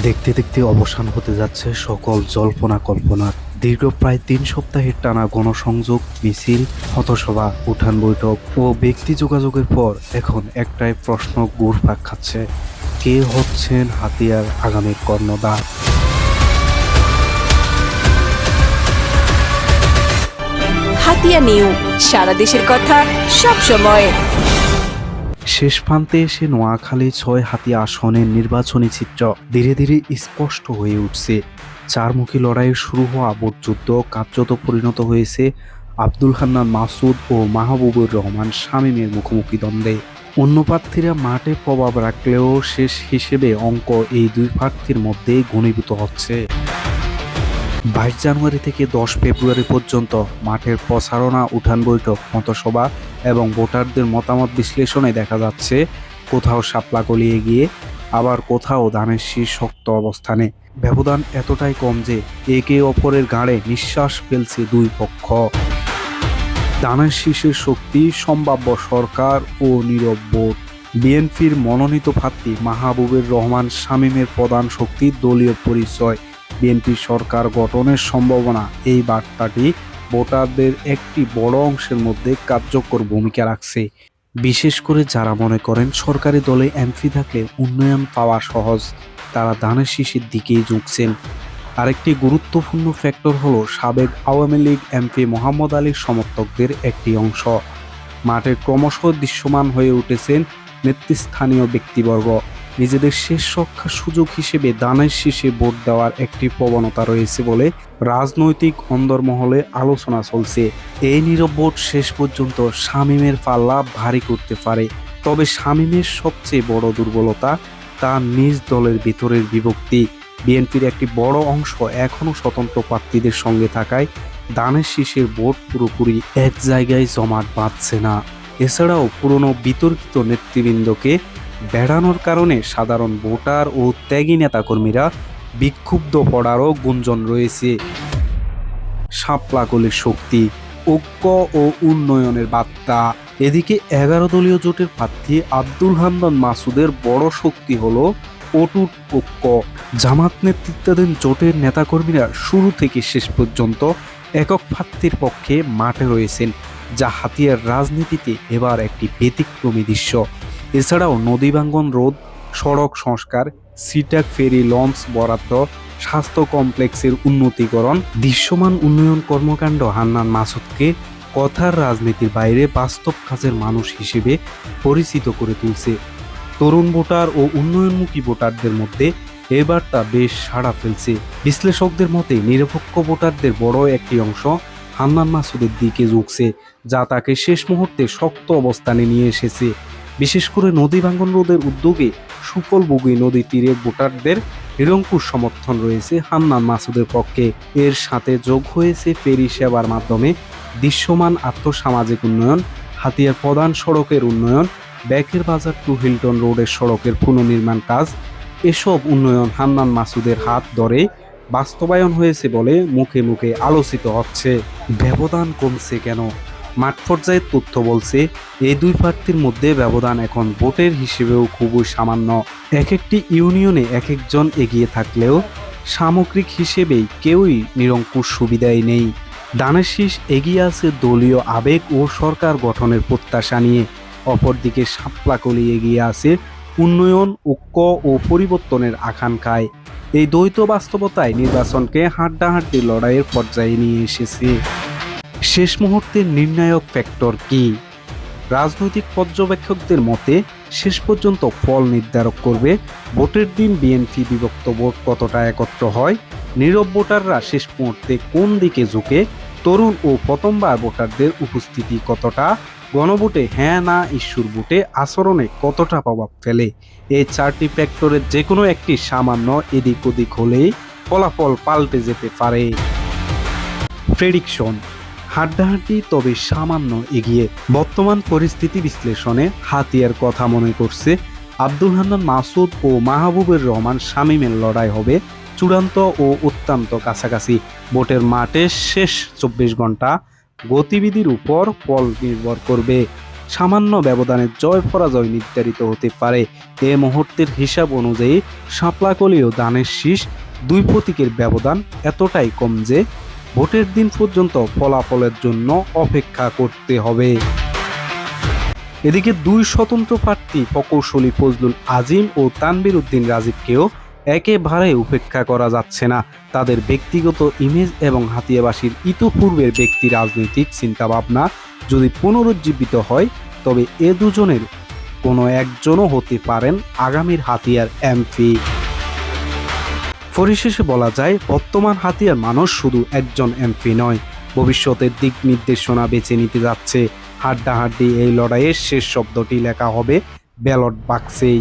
দেখতে দেখতে অবসান হতে যাচ্ছে সকল জল্পনা কল্পনার দীর্ঘ প্রায় তিন সপ্তাহের টানা গণসংযোগ, মিছিল, হতসভা, উঠান বৈঠক ও ব্যক্তি যোগাযোগের পর এখন একটাই প্রশ্ন ঘুরপাক খাচ্ছে। কে হচ্ছেন হাতিয়ার আগামী কর্ণধার? হাতিয়া নিউ সারা দেশের কথা সব সময় শেষ প্রান্তে এসে নোয়াখালী ছয় হাতি আসনের নির্বাচনী চিত্র ধীরে ধীরে স্পষ্ট হয়ে উঠছে। চারমুখী লড়াইয়ে শুরু হওয়া ভোট যুদ্ধ কার্যত পরিণত হয়েছে আব্দুল হান্নান মাসুদ ও মাহবুবুর রহমান শামীমের মুখোমুখি দ্বন্দ্বে। অন্য প্রার্থীরা মাঠে প্রভাব রাখলেও শেষ হিসেবে অঙ্ক এই দুই প্রার্থীর মধ্যেই ঘনীভূত হচ্ছে। বাইশ জানুয়ারি থেকে দশ ফেব্রুয়ারি পর্যন্ত মাঠের প্রসারণা উঠান বৈঠক, মতসভা এবং ভোটারদের মতামত বিশ্লেষণে দেখা যাচ্ছে কোথাও শাপলা গলিয়ে গিয়ে আবার কোথাও ধানের শীষ শক্ত অবস্থানে। ব্যবধান এতটাই কম যে একে অপরের গাড়ে নিঃশ্বাস ফেলছে দুই পক্ষ। ধানের শীষের শক্তি, সম্ভাব্য সরকার ও নীরব ভোট। বিএনপির মনোনীত প্রার্থী মাহবুবের রহমান শামীমের প্রধান শক্তি, দলীয় পরিচয়। বিএনপি সরকার গঠনের সম্ভাবনা। এই বার্তাটি ভোটারদের একটি বড় অংশের মধ্যে কার্যকর ভূমিকা রাখছে। বিশেষ করে যারা মনে করেন সরকারি দলে এমপি থাকলে উন্নয়ন পাওয়া সহজ, তারা ধানের শীষের দিকেই ঝুঁকছেন। আরেকটি গুরুত্বপূর্ণ ফ্যাক্টর হলো সাবেক আওয়ামী লীগ এমপি মোহাম্মদ আলীর সমর্থকদের একটি অংশ। মাঠে ক্রমশ দৃশ্যমান হয়ে উঠেছেন নেতৃস্থানীয় ব্যক্তিবর্গ। নিজেদের শেষ রক্ষার সুযোগ হিসেবে দানের শীষে ভোট দেওয়ার একটি প্রবণতা রয়েছে বলে রাজনৈতিক অন্দরমহলে আলোচনা চলছে। এই নীরব ভোট শেষ পর্যন্ত শামীমের পাল্লা ভারী করতে পারে। তবে শামীমের সবচেয়ে বড় দুর্বলতা তার নিজ দলের ভিতরের বিভক্তি। বিএনপির একটি বড় অংশ এখনও স্বতন্ত্র প্রার্থীদের সঙ্গে থাকায় দানের শীষের ভোট পুরোপুরি এক জায়গায় জমাট বাঁধছে না। এছাড়াও পুরনো বিতর্কিত নেতৃবৃন্দকে বেড়ানোর কারণে সাধারণ ভোটার ও ত্যাগী নেতাকর্মীরা বিক্ষুব্ধ পড়ারও গুঞ্জন রয়েছে। শাপলাকলের শক্তি, ঐক্য ও উন্নয়নের বার্তা। এদিকে এগারো দলীয় জোটের প্রার্থী আব্দুল হান্দান মাসুদের বড় শক্তি হলো অটুট ঐক্য। জামাত নেতৃত্বাধীন জোটের নেতাকর্মীরা শুরু থেকে শেষ পর্যন্ত একক প্রার্থীর পক্ষে মাঠে রয়েছেন, যা হাতিয়ার রাজনীতিতে এবার একটি ব্যতিক্রমী দৃশ্য। এছাড়াও নদীবাঙ্গন রোধ, সড়ক সংস্কার, সিটাক ফেরি লঞ্চ বরাদ্দ, স্বাস্থ্য কমপ্লেক্সের উন্নতিকরণ, দৃশ্যমান উন্নয়ন কর্মকাণ্ড হান্নান মাসুদকে কথার রাজনীতির বাইরে বাস্তব কাজের মানুষ হিসেবে পরিচিত করে তুলছে। তরুণ ভোটার ও উন্নয়নমুখী ভোটারদের মধ্যে এবার তা বেশ সাড়া ফেলছে। বিশ্লেষকদের মতে, নিরপেক্ষ ভোটারদের বড় একটি অংশ হান্নান মাসুদের দিকে ঝুঁকছে, যা তাকে শেষ মুহূর্তে শক্ত অবস্থানে নিয়ে এসেছে। বিশেষ করে নদী ভাঙ্গন রোধের উদ্যোগে সুফলভোগী নদী তীরে ভোটারদের নিরঙ্কুশ সমর্থন রয়েছে হান্নান মাসুদের পক্ষে। এর সাথে যোগ হয়েছে ফেরি সেবার মাধ্যমে দৃশ্যমান আর্থসামাজিক উন্নয়ন, হাতিয়ার প্রধান সড়কের উন্নয়ন, ব্যাকের বাজার টু হিলটন রোডের সড়কের পুনর্নির্মাণ কাজ। এসব উন্নয়ন হান্নান মাসুদের হাত ধরে বাস্তবায়ন হয়েছে বলে মুখে মুখে আলোচিত হচ্ছে। ব্যবধান কমছে কেন? মাঠ পর্যায়ের তথ্য বলছে, এই দুই প্রার্থীর মধ্যে ব্যবধান এখন ভোটের হিসেবেও খুবই সামান্য। এক একটি ইউনিয়নে এক একজন এগিয়ে থাকলেও সামগ্রিক হিসেবেই কেউই নিরঙ্কুশ সুবিধাই নেই। দানের শীষ এগিয়ে আছে দলীয় আবেগ ও সরকার গঠনের প্রত্যাশা নিয়ে। অপরদিকে সাপলাকলি এগিয়ে আছে উন্নয়ন, ঐক্য ও পরিবর্তনের আকাঙ্ক্ষায়। এই দ্বৈত বাস্তবতায় নির্বাচনকে হাড্ডাহাড্ডি লড়াইয়ের পর্যায়ে নিয়ে এসেছে। শেষ মুহূর্তের নির্ণায়ক ফ্যাক্টর কি? রাজনৈতিক পর্যবেক্ষকদের মতে, শেষ পর্যন্ত ফল নির্ধারক করবে, ভোটের দিন বিএনপি বিভক্ত ভোট কতটা একত্র হয়, নীরব ভোটাররা শেষ মুহূর্তে কোন দিকে ঝুঁকে, তরুণ ও প্রথমবার ভোটারদের উপস্থিতি কতটা, গণভোটে হ্যাঁ না ইস্যুর ভোটে আচরণে কতটা প্রভাব ফেলে, এই চারটি ফ্যাক্টরের যে কোনো একটি সামান্য এদিক ওদিক হলেই ফলাফল পাল্টে যেতে পারে। প্রেডিকশন হাড্ডাহাড্ডি, তবে সামান্য এগিয়ে। বর্তমান পরিস্থিতি বিশ্লেষণে হাতিয়ার কথা মনে করছে আব্দুল হান্নান মাসুদ ও মাহবুবের রহমান শামীমের লড়াই হবে চূড়ান্ত ও অত্যন্ত কাছাকাছি। ভোটের মাঠে শেষ চব্বিশ ঘণ্টা গতিবিধির উপর ফল নির্ভর করবে। সামান্য ব্যবধানে জয় পরাজয় নির্ধারিত হতে পারে। এ মুহূর্তের হিসাব অনুযায়ী শাপলাকলি ও দানের শীষ দুই প্রতীকের ব্যবধান এতটাই কম যে ভোটের দিন পর্যন্ত ফলাফলের জন্য অপেক্ষা করতে হবে। এদিকে দুই স্বতন্ত্র প্রার্থী প্রকৌশলী ফজলুল আজিম ও তানবির উদ্দিন রাজীবকেও একেবারে উপেক্ষা করা যাচ্ছে না। তাদের ব্যক্তিগত ইমেজ এবং হাতিয়াবাসীর ইতোপূর্বের ব্যক্তি রাজনৈতিক চিন্তাভাবনা যদি পুনরুজ্জীবিত হয়, তবে এ দুজনের কোনো একজনও হতে পারেন আগামীর হাতিয়ার এমপি। পরিশেষে বলা যায়, বর্তমান হাতিয়ার মানুষ শুধু একজন এমপি নয়। ভবিষ্যতের দিক নির্দেশনা বেছে নিতে যাচ্ছে। হাড্ডাহাড্ডি এই লড়াইয়ের শেষ শব্দটি লেখা হবে ব্যালট বাক্সেই।